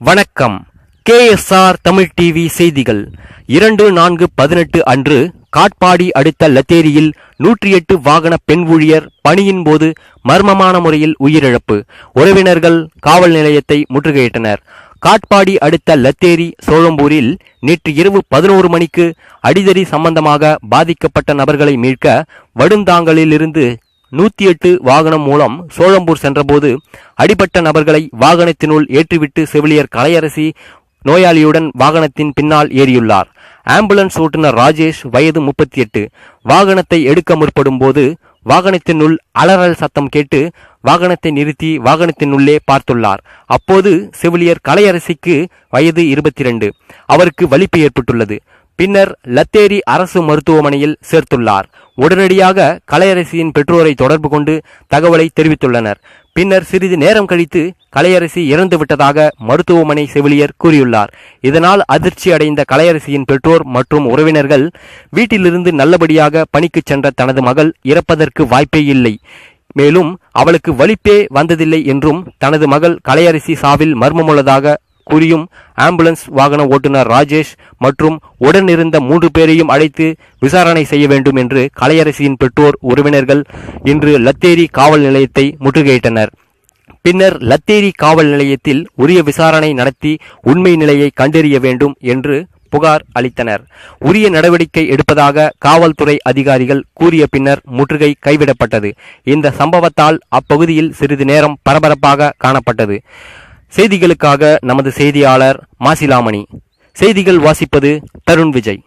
வணக்கம். KSR Tamil TV செய்திகள். இரண்டு நான்கு பதினெட்டு அன்று காட்பாடி அடுத்த லத்தேரியில் நூற்றி எட்டு வாகன பெண் ஊழியர் பணியின் போது மர்மமான முறையில் உயிரிழப்பு. உறவினர்கள் காவல் நிலையத்தை முற்றுகையிட்டனர். காட்பாடி அடுத்த லத்தேரி சோழம்பூரில் நேற்று இரவு பதினோரு மணிக்கு அடிதடி சம்பந்தமாக பாதிக்கப்பட்ட நபர்களை மீட்க வடுந்தாங்கலிலிருந்து நூத்தி எட்டு வாகனம் மூலம் சோழம்பூர் சென்றபோது அடிபட்ட நபர்களை வாகனத்தினுள் ஏற்றிவிட்டு செவிலியர் கலையரசி நோயாளியுடன் வாகனத்தின் பின்னால் ஏறியுள்ளார். ஆம்புலன்ஸ் ஓட்டுநர் ராஜேஷ் வயது முப்பத்தி எட்டு வாகனத்தை எடுக்க முற்படும் போது வாகனத்தினுள் அலறல் சத்தம் கேட்டு வாகனத்தை நிறுத்தி வாகனத்தினுள்ளே பார்த்துள்ளார். அப்போது செவிலியர் கலையரசிக்கு வயது இருபத்தி இரண்டு அவருக்கு வலிப்பு ஏற்பட்டுள்ளது. பின்னர் லத்தேரி அரசு மருத்துவமனையில் சேர்த்துள்ளார். உடனடியாக கலையரசியின் பெற்றோரை தொடர்பு கொண்டு தகவலை தெரிவித்துள்ளனர். பின்னர் சிறிது நேரம் கழித்து கலையரசி இறந்து விட்டதாக மருத்துவமனை செவிலியர் கூறியுள்ளார். இதனால் அதிர்ச்சி அடைந்த கலையரசியின் பெற்றோர் மற்றும் உறவினர்கள் வீட்டிலிருந்து நல்லபடியாக பணிக்கு சென்ற தனது மகள் இறப்பதற்கு வாய்ப்பே இல்லை. மேலும் அவளுக்கு வலிப்பே வந்ததில்லை என்றும் தனது மகள் கலையரசி சாவில் மர்மமுள்ளதாக குறியும் ஆம்புலன்ஸ் வாகன ஓட்டுநர் ராஜேஷ் மற்றும் உடனிருந்த மூன்று பேரையும் அழைத்து விசாரணை செய்ய வேண்டும் என்று கலையரசியின் பெற்றோர் உறவினர்கள் இன்று லத்தேரி காவல் நிலையத்தை முற்றுகையிட்டனர். பின்னர் லத்தேரி காவல் நிலையத்தில் உரிய விசாரணை நடத்தி உண்மை நிலையை கண்டறிய வேண்டும் என்று புகார் அளித்தனர். உரிய நடவடிக்கை எடுப்பதாக காவல்துறை அதிகாரிகள் கூறிய பின்னர் முற்றுகை கைவிடப்பட்டது. இந்த சம்பவத்தால் அப்பகுதியில் சிறிது நேரம் பரபரப்பாக காணப்பட்டது. செய்திகளுக்காக நமது செய்தியாளர் மாசிலாமணி. செய்திகள் வாசிப்பது தருண் விஜய்.